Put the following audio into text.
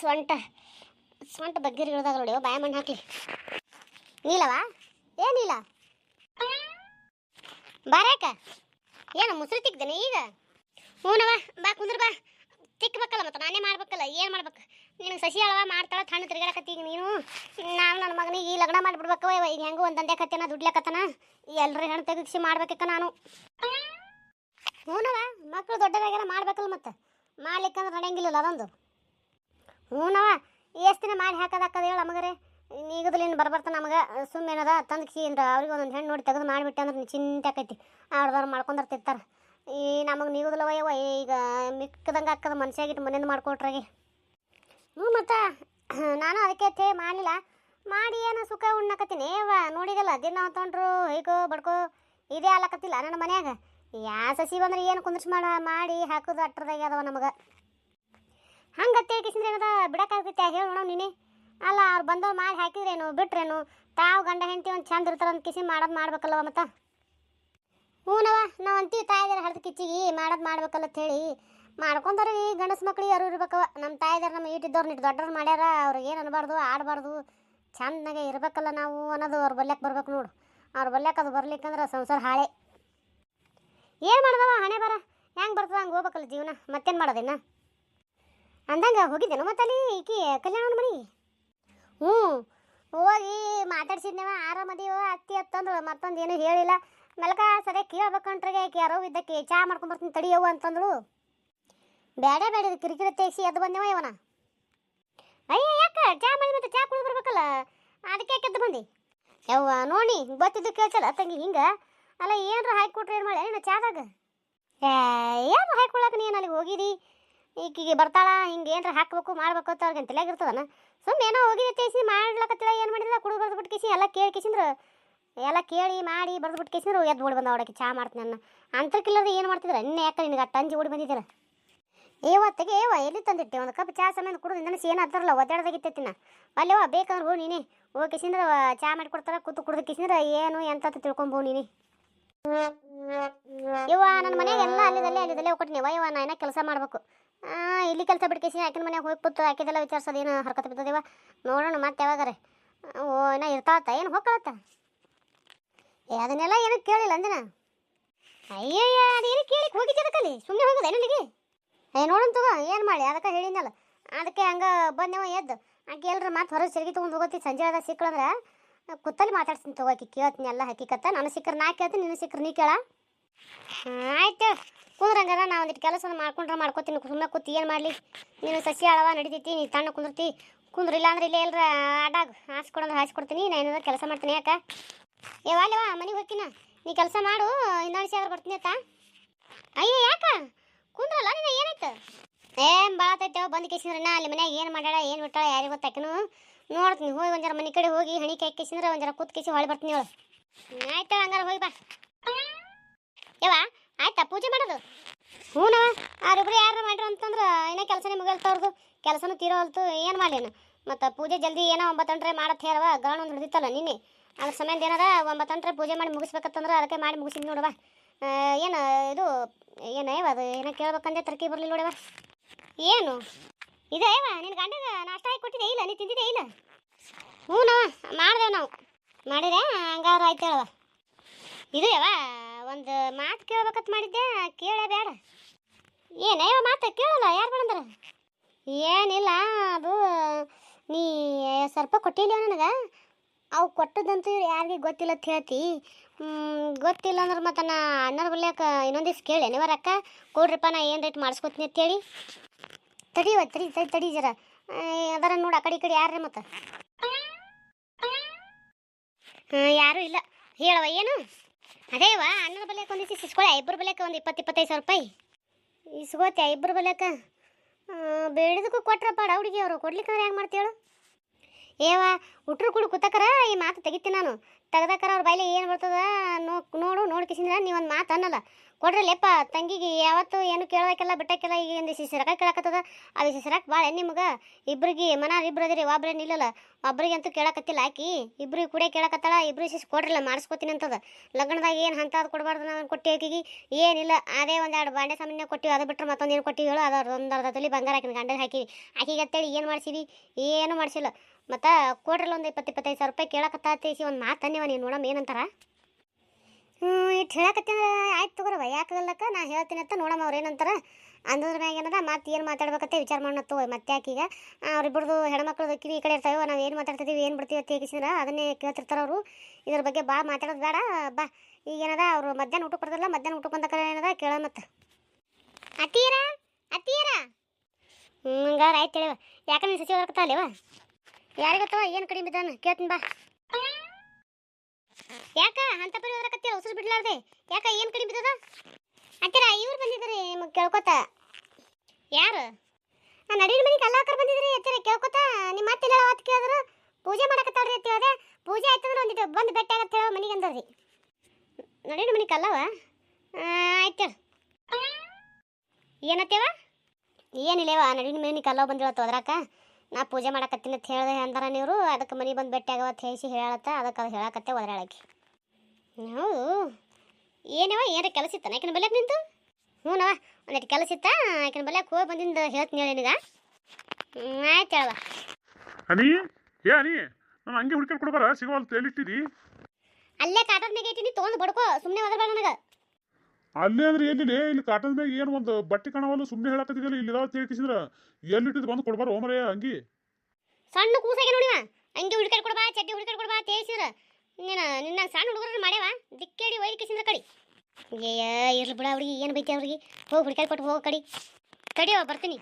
ಸೊಂಟ ಸ್ವಂಟ ಬಗ್ಗೆ ಇಳ್ದಾಗ ನೋಡಿ ಬಾಯ ಮಣ್ಣು ಹಾಕ್ಲಿ. ನೀಲವಾ? ಏ, ನೀಲ? ಬಾರಾಕ? ಏನು, ಮುಸ್ರಿ ತಿಕ್ದೇನೆ ಈಗ? ಹ್ಞೂನವ ಬಾ, ಕುಂದ್ರ ಬಾ. ತಿಕ್ಬೇಕಲ್ಲ ಮತ್ತೆ, ನಾನೇ ಮಾಡ್ಬೇಕಲ್ಲ, ಏನು ಮಾಡ್ಬೇಕು? ನಿನಗೆ ಸಸಿ ಅಳವ ಮಾಡ್ತಾಳೆ, ತಣ್ಣ ತಿರ್ಗಾಡಕತ್ತಿ ಈಗ ನೀನು. ನಾನು ನನ್ನ ಮಗನಿಗೆ ಈ ಲಗ್ನ ಮಾಡಿಬಿಡ್ಬೇಕವ ಇವ ಈಗ ಹೆಂಗೂ ಒಂದು ದಂಧೆ ಕತ್ತೇನ, ದುಡ್ಲಕತ್ತನ. ಎಲ್ಲರೂ ಹೆಣ್ಣು ತೆಗಿಸಿ ಮಾಡ್ಬೇಕಕ್ಕ ನಾನು. ಹ್ಞೂನವ ಮಕ್ಕಳು ದೊಡ್ಡದಾಗೆಲ್ಲ ಮಾಡ್ಬೇಕಲ್ಲ ಮತ್ತೆ. ಮಾಡ್ಲಿಕ್ಕಂದ್ರೆ ನಡೆಯಂಗಿಲ್ಲ ಅದೊಂದು. ಹ್ಞೂನವ ಎಷ್ಟು ದಿನ ಮಾಡಿ ಹಾಕೋದಾಕದ ಹಾಕದ ಹೇಳ ನಮಗರೆ ಈಗದಲ್ಲಿನ ಬರ್ಬರ್ತ ನಮಗೆ? ಸುಮ್ಮನೆ ತಂದು ಕಿಸಿ ಅಂದ್ರೆ ಅವ್ರಿಗೆ ಒಂದೊಂದು ಹೆಣ್ಣು ನೋಡಿ ತೆಗೆದು ಮಾಡಿಬಿಟ್ಟೆ ಅಂದ್ರೆ ಚಿಂತೆ ಆಕೈತಿ. ಆಡ್ದವ್ರು ಮಾಡ್ಕೊಂಡಿರ್ತಿರ್ತಾರೆ ಈ ನಮಗೆ ನೀಗುದಿಲ್ಲ ವಯ್ಯವ ಈಗ ಮಿಕ್ಕದಂಗೆ ಹಾಕದ ಮನ್ಸಿಯಾಗಿಟ್ಟು ಮನೆಯಿಂದ ಮಾಡ್ಕೊಟ್ರಾಗೆ. ಹ್ಞೂ ಮತ್ತು, ನಾನು ಅದಕ್ಕೆ ತೇ ಮಾಡಲಿಲ್ಲ. ಮಾಡಿ ಏನೋ ಸುಖ ಉಣ್ಣಕತ್ತೀನಿ. ಏವ ನೋಡಿದಲ್ಲ, ದಿನ ತೊಗೊಂಡ್ರು ಹೀಗೋ ಬಡ್ಕೋ, ಇದೇ ಅಲ್ಲಕತ್ತಿಲ್ಲ ನನ್ನ ಮನ್ಯಾಗ. ಯಾ ಸಸಿ ಬಂದ್ರೆ ಏನು ಕುಂದ್ರಿಸಿ ಮಾಡ, ಮಾಡಿ ಹಾಕೋದು ಅಟ್ರದಾಗ ಅದಾವ ನಮಗೆ. ಹಂಗೆ ತೇಕಿಸಿದ್ರೆ ಏನದ ಬಿಡಕ್ಕಾಗ್ತೈತೆ? ಹೇಳಿ ನೋಡೋ ನೀನೆ. ಅಲ್ಲ, ಅವ್ರು ಬಂದವ್ರು ಮಾಡಿ ಹಾಕಿದ್ರೇನು, ಬಿಟ್ರೇನು, ತಾವು ಗಂಡ ಹೆಂಡತಿ ಒಂದು ಚಂದ ಇರ್ತಾರೆ ಅಂತ ಕಿಸಿ ಮಾಡೋದು ಮಾಡ್ಬೇಕಲ್ವ ಮತ್ತೆ? ಹ್ಞೂನವ ನಾವು ಅಂತೀವಿ ತಾಯಿದಾರ ಹಡ್ದು ಕಿಚ್ಚಿಗೆ, ಮಾಡೋದು ಮಾಡ್ಬೇಕಲ್ಲ ಹೇಳಿ. ಈ ಗಂಡಸು ಮಕ್ಳಿಗೆ ಯಾರು ಇರ್ಬೇಕವ ನಮ್ಮ ತಾಯಿದಾರ ನಮ್ಮ ಈಟಿದ್ದವ್ರು ನಿಟ್ಟು ದೊಡ್ಡವ್ರು ಮಾಡ್ಯಾರ, ಅವ್ರಿಗೆ ಏನು ಅನ್ಬಾರ್ದು, ಆಡಬಾರ್ದು ಚಂದಾಗೆ ಇರಬೇಕಲ್ಲ ನಾವು ಅನ್ನೋದು ಅವ್ರು ಬಲ್ಯಕ್ಕೆ ಬರ್ಬೇಕು ನೋಡು. ಅವ್ರು ಬರ್ಲಿಕ್ಕೆ ಅದು ಬರ್ಲಿಕ್ಕಂದ್ರೆ ಸಂಸಾರ ಹಾಳೆ. ಏನು ಮಾಡ್ದವ ಹಣೆ ಬರ ಹೆಂಗೆ ಬರ್ತದ ಹಂಗೆ ಹೋಗ್ಬೇಕಲ್ಲ ಜೀವನ? ಮತ್ತೇನು ಮಾಡೋದಿನ್ನ ಅಂದಂಗೆ ಹೋಗಿದ್ದೇನು ಮತ್ತಲ್ಲಿ ಈಕಿ ಕಲ್ಯಾಣ ಮನಿ ಹ್ಞೂ. ಹೋಗಿ ಮಾತಾಡ್ಸಿದ್ನೇವ, ಆರಾಮದೀವ, ಅತ್ತಿ ಅತ್ತಂದ್ರೆ, ಮತ್ತೊಂದು ಏನೂ ಹೇಳಿಲ್ಲ. ಮೆಲ್ಕ ಸರಿ ಕೇಳ್ಬೇಕಂಟ್ರಿಗೆ ಆಕೆ ಯಾರೋ ಇದ್ದಕ್ಕೆ ಚಾ ಮಾಡ್ಕೊಂಬರ್ತೀನಿ ತಡಿಯವು ಅಂತಂದಳು ಬೇಡ ಬೇಡ ಇದು ಕಿರಿಕಿರಿ ತೆಗಿಸಿ ಎದ್ದು ಬಂದೇವ ಇವನ ಅಯ್ಯ ಯಾಕೆ? ಚಾ ಮಾಡಿ ಮತ್ತೆ ಚಾ ಕುಡಿ ಬರ್ಬೇಕಲ್ಲ? ಅದಕ್ಕೆ ಯಾಕೆ ಎದ್ದು ಬಂದಿ? ಯವ್ವ ನೋಡಿ, ಗೊತ್ತಿದ್ದು ಕೇಳ್ಸಲ್ಲ ತಂಗಿ ಹಿಂಗೆ. ಅಲ್ಲ ಏನ್ರ ಹಾಕಿ ಕೊಟ್ರೆ ಏನು ಮಾಡಿ ಏನು ಚಾದಾಗ ಏನು ಹಾಕೊಳಕ್ಕೆ ನೀನು ಅಲ್ಲಿಗೆ ಹೋಗಿದಿ? ಈಕಿಗೆ ಬರ್ತಾಳ, ಹಿಂಗೆ ಏನ್ರ ಹಾಕ್ಬೇಕು, ಮಾಡ್ಬೇಕು ಅಂತ ಅವ್ರಿಗೆ ತಲೆಯಾಗಿರ್ತದನ ಸುಮ್ಮನೆ ಏನೋ ಹೋಗಿ ಚೇಸಿ ಮಾಡ್ಲಕತ್ತಿಲ್ಲ, ಏನು ಮಾಡಿಲ್ಲ ಕುಡಿದು ಬರ್ದು ಬಿಟ್ಟು ಕೇಸಿ, ಎಲ್ಲ ಕೇಳಿ ಕೇಸಿಂದ್ರ. ಎಲ್ಲ ಕೇಳಿ ಮಾಡಿ ಬರ್ದು ಬಿಟ್ಟು ಕಿಸಿಂದ್ರು, ಎದ್ದು ಓಡಿ ಬಂದ ಚಾ ಮಾಡ್ತೀನಿ ನನ್ನ ಅಂತರ್ಕಿಲ್ಲದ ಏನು ಮಾಡ್ತಿದ್ರ? ಇನ್ನೇ ಯಾಕೆ ನಿನಗೆ ತಂಜಿ ಓಡಿ ಬಂದಿದ್ದೀರ? ಏವತ್ತಿಗೆ ಏವ ಎಲ್ಲಿ ತಂದಿಟ್ಟೆ? ಒಂದು ಕಪ್ ಚಾ ಸಮಯ ಕುಡಿದು ನಿನ್ನ ಏನು ಹತ್ತಾರಲ್ಲ ಒದ್ದಾಡ್ದಾಗಿತ್ತಿನ ಅಲ್ಲೇವ ಬೇಕಂದ್ರೆ ಹೋ ನೀನೇ. ಹೋಗಿ ಕಿಸಿಂದ್ರ, ಚಾ ಮಾಡಿಕೊಡ್ತಾರ ಕೂತು ಕುಡ್ದು ಕಿಸಿಂದ್ರ, ಏನು ಎಂತ ತಿಳ್ಕೊಂಬೋ ನೀನೇ. ಇವ ನನ್ನ ಮನೆಗೆಲ್ಲ ಎಲ್ಲ ಅಲ್ಲಿದಲ್ಲೇ ಅಲ್ಲಿದಲ್ಲೇ ಹೋಗ್ಕೊಟ್ಟಿನಿ. ಇವ ನಾ ಏನೋ ಕೆಲಸ ಮಾಡ್ಬೇಕು. ಇಲ್ಲಿ ಕೆಲಸ ಬಿಡ್ಕೇಸಿ ಆಕಿನ ಮನ್ಯಾಗ ಹೋಗಿ ಕೂತು, ಆಕಿದೆಲ್ಲ ಏನು ಹರ್ಕತ್ ಬಿದ್ದದೇವ? ನೋಡೋಣ ಮತ್ತೆ ಯಾವಾಗಾರೆ. ಓ ಏನೋ ಏನು ಹೋಗ್ಕಳತ್ತ? ಏ, ಅದನ್ನೆಲ್ಲ ಏನು ಕೇಳಿಲ್ಲ ಅಂದಿನ? ಅಯ್ಯಯ್ಯ ಅದೇನು ಕೇಳಿ ಹೋಗಿದ್ದೆ ಅದಕ್ಕಲ್ಲಿ? ಸುಮ್ಮನೆ ಹೋಗೋದು ಏನಿಗೆ ಏ, ನೋಡೋಣ ತಗೋ, ಏನು ಮಾಡಿ ಅದಕ್ಕೆ ಹೇಳಿದ್ನಲ್ಲ. ಅದಕ್ಕೆ ಹಂಗೆ ಬಂದೆವ ಎದ್ದು. ಆಕೆ ಎಲ್ರ ಮತ್ತೆ ಹೊರಗೆ ಸೆರಗಿ ತೊಗೊಂಡು ಹೋಗೋತಿ, ಸಂಜೆ ಆದಾಗ ಸಿಕ್ಕಳಂದ್ರೆ ಕುತ್ತಲ್ಲಿ ಮಾತಾಡ್ತೀನಿ ತಗೋ ಆಕಿ, ಕೇಳ್ತೀನಿ ಎಲ್ಲ ಹಕ್ಕಿಕತ್ತ ನಾನು ಸಿಕ್ಕರೆ ನಾ ಕೇಳ್ತೀನಿ, ನೀನು ಸಿಕ್ಕರೆ ನೀ ಕೇಳ. ಆಯ್ತು. ಕುಂದ್ರಂಗಾರ ನಾ ಒಂದಿಟ್ಟು ಕೆಲಸ ಮಾಡ್ಕೊಂಡ್ರೆ ಮಾಡ್ಕೋತೀನಿ. ಸುಮ್ಮನೆ ಕೂತಿ ಏನು ಮಾಡಲಿ? ನೀನು ಸಸಿ ಅಳವ ನಡಿತೈತಿ, ನೀ ತಣ್ಣ ಕುಂದಿರ್ತಿ. ಕುಂದ್ರಿಲ್ಲ ಅಂದ್ರೆ ಇಲ್ಲೇ ಎಲ್ಲರ ಆಡಾಗ ಹಾಸ್ಕೊಡಂದ್ರೆ ಹಾಸ್ಕೊಡ್ತೀನಿ ನಾನು ಏನಾದ್ರು ಕೆಲಸ ಮಾಡ್ತೀನಿ ಯಾಕೆ? ವಾಲ್ಯವ ಮನೆಗೆ ಹೋಗ್ತೀನ? ನೀ ಕೆಲಸ ಮಾಡು, ಇನ್ನೊಂದು ಸಾವಿರ ಬರ್ತೀನಿ ಆಯ್ತಾ? ಅಯ್ಯೋ, ಯಾಕೆ? ಕುಂದ್ರಲ್ಲ ನಿನ್ನ ಏನಾಯ್ತು? ಏನ್ ಬಾಳತೈತೆ ಬಂದು ಕೇಸಿಂದ್ರೆ ಅಲ್ಲಿ ಮನ್ಯಾಗ ಏನು ಮಾಡ್ಯಾಳ, ಏನು ಬಿಟ್ಟಾಳ, ಯಾರಿಗೆ ಗೊತ್ತಾಕನು? ನೋಡ್ತೀನಿ, ಹೋಗಿ ಒಂಜರ ಮನೆ ಕಡೆ ಹೋಗಿ, ಹಣಿ ಕೈ ಕೇಸಿಂದ್ರೆ ಒಂಜರ ಕೂತ್ ಕೇಸಿ ಹೊಳಿ ಬರ್ತೀನಿ ಅವಳು ಆಯ್ತು, ಹಂಗಾರೆ ಹೋಗಿ ಬಾ. ಪೂಜೆ ಮಾಡೋದು? ಹ್ಞೂನವ ಆರೊಬ್ರು ಯಾರು ಮಾಡ್ರಿ ಅಂತಂದ್ರೆ ಏನೋ ಕೆಲಸನೇ ಮುಗಿಲ್ತವ್ರದ್ದು ಕೆಲಸನೂ ತೀರೋಲ್ತು ಏನು ಮಾಡೇನು ಮತ್ತು ಪೂಜೆ ಜಲ್ದಿ ಏನೋ ಒಂಬತ್ತಂಟ್ರೆ ಮಾಡತ್ತೆ ಹೇಳವ ಗಾಣ ಒಂದು ಹಿಡಿದಿತ್ತಲ್ಲ ನಿನ್ನೆ. ಅದ್ರ ಸಮಯದ ಏನಾರ ಒಂಬತ್ತಂಟ್ರೆ ಪೂಜೆ ಮಾಡಿ ಮುಗಿಸ್ಬೇಕಂತಂದ್ರೆ ಅದಕ್ಕೆ ಮಾಡಿ ಮುಗಿಸಿದ್ ನೋಡವ ಏನು ಇದು, ಏನು ಏವ ಅದು? ಏನೋ ಕೇಳ್ಬೇಕಂದ್ರೆ ತರಕಿ ಬರಲಿಲ್ಲ ನೋಡವ ಏನು? ಇದೆ ಏವ ನಿನ್ನ ಗಂಡಗ ನಾಷ್ಟ ಹಾಕಿ ಕೊಟ್ಟಿದೆ ಇಲ್ಲ? ನೀ ತಿಂದಿದೆ ಇಲ್ಲ? ಹ್ಞೂನವ ಮಾಡಿದೆವು ನಾವು. ಮಾಡಿದೆ. ಹಂಗಾರು ಆಯ್ತು ಹೇಳವ ಇದು ಯಾವ ಒಂದು ಮಾತು ಕೇಳ್ಬೇಕಂತ ಮಾಡಿದ್ದೆ ಕೇಳೇ ಬೇಡ ಏನೇವ ಮಾತು ಕೇಳಲ್ಲ, ಯಾರು ಬಂದ್ರ ಏನಿಲ್ಲ, ಅದು ನೀ ಸ್ವಲ್ಪ ಕೊಟ್ಟಿಲ್ಲ ನನಗೆ? ಅವು ಕೊಟ್ಟದಂತೂ ಯಾರಿಗೆ ಗೊತ್ತಿಲ್ಲ ಅಂತ ಹೇಳ್ತಿ. ಗೊತ್ತಿಲ್ಲ ಅಂದ್ರೆ ಮತ್ತೆ ನಾ ಅಣ್ಣರ ಬಲ್ಯಾಕ ಇನ್ನೊಂದು ದಿವ್ಸ ಕೇಳಿ ನೀವ ಅಕ್ಕ? ಕೊಡ್ರಿಪ್ಪ, ನಾ ಏನು ರೇಟ್ ಮಾಡಿಸ್ಕೊತೀನಿ ಅಂತೇಳಿ ತಡಿವ ತಡಿ ತಡಿ ತಡಿ ಜರ. ಅದರ ನೋಡು, ಆ ಕಡೆ ಈ ಕಡೆ ಯಾರ್ರಿ ಮತ್ತೆ? ಯಾರೂ ಇಲ್ಲ. ಹೇಳವ ಏನು? ಅದೇವಾ ಅಣ್ಣನ ಬಲೆ ಒಂದು ಇಸ್ಕೊಳ್ಳಿ ಇಬ್ಬರು ಬಲೆಕ ಒಂದು ಇಪ್ಪತ್ತು ಇಪ್ಪತ್ತೈದು ಸಾವಿರ ರೂಪಾಯಿ. ಇಸ್ಕೋತ್ಯಾ, ಇಬ್ಬರು ಬಲೆಕ ಬೇಡದಕ್ಕೂ ಕೊಟ್ರಪ್ಪ ಹುಡುಗಿ ಅವರು ಕೊಡ್ಲಿಕ್ಕಂದ್ರೆ ಹೆಂಗೆ ಮಾಡ್ತೇಳು ಏವ ಹುಟ್ರು ಕೂಡ ಕೂತಕರ ಈ ಮಾತು ತೆಗಿತೀನಿ ನಾನು. ತೆಗ್ದಾಕರ ಅವ್ರ ಬಾಯಿಲೆ ಏನು ಬರ್ತದ, ನೋ, ನೋಡು ನೋಡ್ಕಿಸಿಂದ್ರ ನೀವೊಂದು ಮಾತು ಅನ್ನಲ್ಲ. ಕೊಡ್ರಲ್ಲಪ್ಪ ತಂಗಿಗೆ ಯಾವತ್ತು ಏನು ಕೇಳೋದಕ್ಕೆಲ್ಲ ಬಿಟ್ಟಕ್ಕೆಲ್ಲ ಈಗ ಒಂದು ಸಿಸಿರಕ ಕೇಳಕತ್ತದ. ಅದು ಸಿಸಿರಾಕ್ ಭಾಳ ನಿಮ್ಗೆ ಇಬ್ರಿಗೆ ಮನ ಇಬ್ರು ಅದಿರಿ, ಒಬ್ರೇ ನಿಲ್ಲಲ್ಲ. ಒಬ್ರಿಗೆ ಅಂತೂ ಕೇಳಕತ್ತಿಲ್ಲ ಆಕಿ. ಇಬ್ರಿಗೆ ಕೂಡ ಕೇಳಕತ್ತಾಳ, ಇಬ್ರು ಸಿಸ್ ಕೊಡ್ರಲ್ಲ, ಮಾಡಿಸ್ಕೊತೀನಿ ಅಂತದ. ಲಗ್ನದಾಗ ಏನು ಹಂತ ಅದು ಕೊಡಬಾರ್ದು ನಾನು ಕೊಟ್ಟಿ ಆಕಿಗೆ? ಏನಿಲ್ಲ, ಅದೇ ಒಂದೆರಡು ಬಾಂಡೆ ಸಾಮಾನ್ಯ ಕೊಟ್ಟಿವಿ, ಅದು ಬಿಟ್ಟರೆ ಮತ್ತೊಂದು ಏನು ಕೊಟ್ಟಿವಿ ಹೇಳು. ಅದು ಒಂದು ಬಂಗಾರ ಹಾಕಿನ ಗಂಡಗೆ ಹಾಕಿವಿ. ಆಕಿಗೆ ಅಂತೇಳಿ ಏನು ಮಾಡ್ಸಿವಿ ಏನು ಮಾಡಿಸಿಲ್ಲ. ಮತ್ತು ಕೊಡ್ರಲ್ಲ ಒಂದು ಇಪ್ಪತ್ತು ಇಪ್ಪತ್ತೈದು ಸಾವಿರ ರೂಪಾಯಿ ಕೇಳಕತ್ತಾತೇಸಿ ಒಂದು ಮಾತನ್ನೇವ ನೀನು ನೋಡಮ್ಮ ಏನಂತಾರ? ಹ್ಞೂ ಇಟ್ಟು ಹೇಳಕತ್ತಿ ಆಯ್ತು ತಗೋರವ ಯಾಕಾಗಲ್ಲಕ್ಕ ನಾ ಹೇಳ್ತೀನಿ ಅಂತ ನೋಡಮ್ಮ ಅವ್ರು ಏನಂತಾರ. ಅಂದ್ರ ಮ್ಯಾಗ ಏನದ ಮತ್ತೆ ಏನು ಮಾತಾಡ್ಬೇಕತ್ತೆ ವಿಚಾರ ಮಾಡೋಣ ಮತ್ತೆ ಯಾಕೀಗ ಅವ್ರಿಬ್ರದ್ದು ಹೆಣ್ಮಕ್ಳದ್ದು ಕಿವಿ ಈ ಕಡೆ ಇರ್ತಾವೆ ನಾವು ಏನು ಮಾತಾಡ್ತಿದ್ದೀವಿ ಏನು ಬಿಡ್ತೀವಿ ಅಂತ ಹೇಗಿಸಿದ್ರೆ ಅದನ್ನೇ ಕೇಳ್ತಿರ್ತಾರೆ ಅವರು. ಇದ್ರ ಬಗ್ಗೆ ಭಾಳ ಮಾತಾಡೋದು ಬೇಡ. ಬಾ. ಈಗೇನದ ಅವರು ಮಧ್ಯಾಹ್ನ ಊಟಕ್ಕೆ ಬರೋದಿಲ್ಲ ಮಧ್ಯಾಹ್ನ ಊಟಕ್ಕೆ ಬಂದ ಕಡೆ ಏನದ ಕೇಳ ಮತ್ತೆ. ಅತ್ತೀರ? ಅತ್ತೀರ? ಹ್ಞೂ ಹಂಗಾರ ಆಯ್ತು ಹೇಳಿವ ಯಾಕಂದ್ರೆ ಸಚಿವ ಬರ್ಕತ್ತಾಲೇವ ಯಾರಿಗತ್ತವ ಏನು ಕಡಿಮೆ ಬಿದ್ದಾನ ಕೇಳ್ತೀನಿ ಬಾ. ಯಾಕ? ಅಂತ ಪರಿ ಹೋದ್ರಕತ್ತಿ ಉಸಿರು ಬಿಡ್ಲಾರ್ದೆ. ಯಾಕ, ಏನು ಕಡಿಮೆ ಬಿದ್ದದ ಅಂತೀರ, ಇವ್ರು ಬಂದಿದ್ರಿ ನಿಮಗೆ ಕೇಳ್ಕೊತ? ಯಾರು? ಆ ನಡಿನ ಮನೆಗೆ ಕಲ್ಲಾಕರ್ ಬಂದಿದ್ರಿ ಅಂತೀರ, ಕೇಳ್ಕೊತ? ನಿಮ್ಮ ಮತ್ತೆ ಇಲ್ಲ ಅವತ್ತು ಕೇಳಿದ್ರು? ಪೂಜೆ ಮಾಡಕತ್ತಾಳ್ರಿ ಅಂತ ಹೇಳಿದೆ, ಪೂಜೆ ಆಯ್ತಂದ್ರೆ ಒಂದಿಟ್ಟು ಬಂದು ಬೆಟ್ಟ ಆಗತ್ತೆ ಹೇಳೋ ಮನೆಗೆ ಅಂದ್ರಿ ನಡೀನ ಮನೆಗೆ ಕಲ್ಲವ? ಆಯ್ತು ಏನತ್ತೇವ? ಏನಿಲ್ಲವ ನಡೀನ ಮನೆಗೆ ಕಲ್ಲವ ಬಂದಿಳತ್ತ ಹೋದ್ರಾಕ? ನಾ ಪೂಜೆ ಮಾಡಕತ್ತೀನಿ ಅಂತ ಹೇಳಿದೆ ಅಂದಾರ ನೀವು ಅದಕ್ಕೆ ಮನೆ ಬಂದು ಭೇಟಿ ಅಂತ ಹೇಳಿಸಿ ಹೇಳತ್ತ ಅದಕ್ಕೆ ಅದು ಹೇಳಕತ್ತೆ ಒದರಾಳಕ್ಕೆ ಹೌದು. ಏನವ ಏನಾರ ಕೆಲಸ ಇತ್ತ ಯಾಕೆ ಬಲ್ಯಾಕ ನಿಂತು ಹ್ಞೂನವ ಒಂದಿಟ್ಟು ಕೆಲಸ ಇತ್ತ ಯಾಕೆ ಬಲ್ಯಾಕ ಹೋಗಿ ಬಂದಿಂದ ಹೇಳ್ತೀನಿ ಹೇಳಿ ನೀಗ ಹ್ಞೂ ಆಯ್ತು ಹೇಳವ ಅನಿ ಏ ಅನಿ ನಾನು ಹಂಗೆ ಹುಡ್ಕೊಂಡು ಕೊಡ್ಬಾರ ಸಿಗೋಲ್ ತೇಲಿಟ್ಟಿದಿ ಅಲ್ಲೇ ಕಾಟದ ಇಟ್ಟಿನಿ ತೊಗೊಂಡು ಬಡ್ಕೋ ಸುಮ್ಮನೆ ಒದರ್ಬೇಡ ನನಗೆ. ಅಲ್ಲೇ ಅಂದ್ರೆ ಏನಿಲ್ಲ ಇಲ್ಲಿ ಕಾಟದ ಮ್ಯಾಗ ಏನು ಒಂದು ಬಟ್ಟೆ ಕಾಣವಲ್ಲ ಸುಮ್ಮನೆ ಹೇಳಕತ್ತಿದ್ದಿಲ್ಲ ಇಲ್ಲಿ ಇದಾವ ತಿಳ್ಕಿಸಿದ್ರ ಎಲ್ಲಿಟ್ಟಿದ್ ಬಂದು ಕೊಡ್ಬಾರ ಓಮರೇ ಅಂಗಿ ಸಣ್ಣ ಕೂಸಾಗಿ ನೋಡಿವ ಹಂಗೆ ಹುಡುಕಾಡ್ ಕೊಡ್ಬಾ, ಚಡ್ಡಿ ಹುಡುಕಾಡ್ ಕೊಡ್ಬಾ ತೇಸಿದ್ರ ನೀನು ನಿನ್ನ ಸಣ್ಣ ಹುಡುಗರನ್ನ ಮಾಡ್ಯಾವ? ದಿಕ್ಕೇಡಿ ಒಯ್ದು ಕಿಸಿಂದ್ರ ಕಡಿ. ಏ ಇರ್ಲಿ ಬಿಡ ಅವ್ರಿಗೆ, ಏನು ಬೈತಿ ಅವ್ರಿಗೆ. ಹೋಗಿ ಹುಡುಕಾಡ್ ಕೊಟ್ಟು ಹೋಗೋ ಕಡಿ. ಕಡಿಯೋ ಬರ್ತೀನಿ.